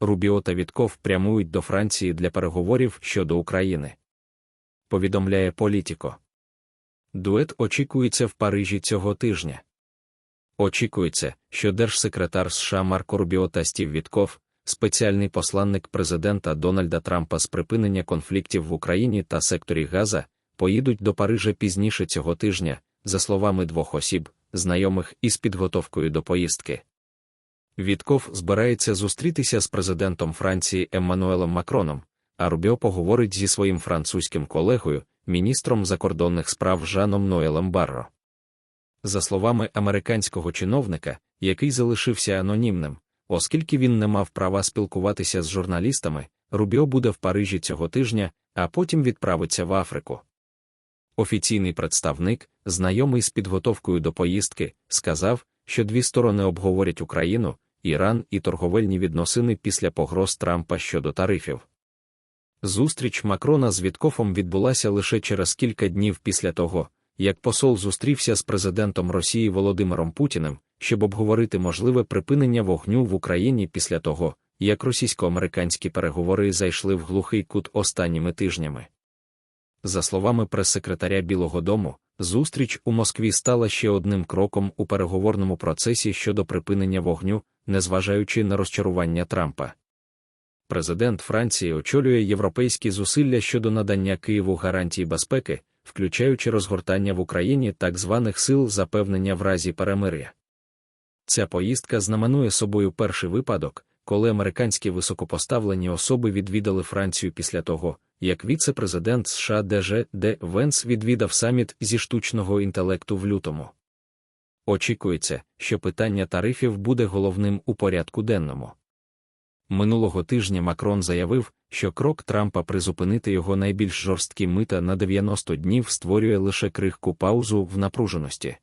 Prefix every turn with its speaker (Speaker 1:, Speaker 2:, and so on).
Speaker 1: Рубіо та Вітков прямують до Франції для переговорів щодо України. Повідомляє Політіко. Дует очікується в Парижі цього тижня. Очікується, що держсекретар США Марко Рубіо та Стів Вітков, спеціальний посланник президента Дональда Трампа з припинення конфліктів в Україні та секторі Газа, поїдуть до Парижа пізніше цього тижня, за словами двох осіб, знайомих із підготовкою до поїздки. Вітков збирається зустрітися з президентом Франції Еммануелем Макроном, а Рубіо поговорить зі своїм французьким колегою, міністром закордонних справ Жаном Ноелем Барро. За словами американського чиновника, який залишився анонімним, оскільки він не мав права спілкуватися з журналістами, Рубіо буде в Парижі цього тижня, а потім відправиться в Африку. Офіційний представник, знайомий з підготовкою до поїздки, сказав, що дві сторони обговорять Україну, Іран і торговельні відносини після погроз Трампа щодо тарифів. Зустріч Макрона з Віткофом відбулася лише через кілька днів після того, як посол зустрівся з президентом Росії Володимиром Путіним, щоб обговорити можливе припинення вогню в Україні після того, як російсько-американські переговори зайшли в глухий кут останніми тижнями. За словами прес-секретаря Білого Дому, зустріч у Москві стала ще одним кроком у переговорному процесі щодо припинення вогню, незважаючи на розчарування Трампа. Президент Франції очолює європейські зусилля щодо надання Києву гарантій безпеки, включаючи розгортання в Україні так званих сил запевнення в разі перемир'я. Ця поїздка знаменує собою перший випадок, коли американські високопоставлені особи відвідали Францію після того, як віце-президент США ДЖ Д. Венс відвідав саміт зі штучного інтелекту в лютому. Очікується, що питання тарифів буде головним у порядку денному. Минулого тижня Макрон заявив, що крок Трампа призупинити його найбільш жорсткі мита на 90 днів створює лише крихку паузу в напруженості.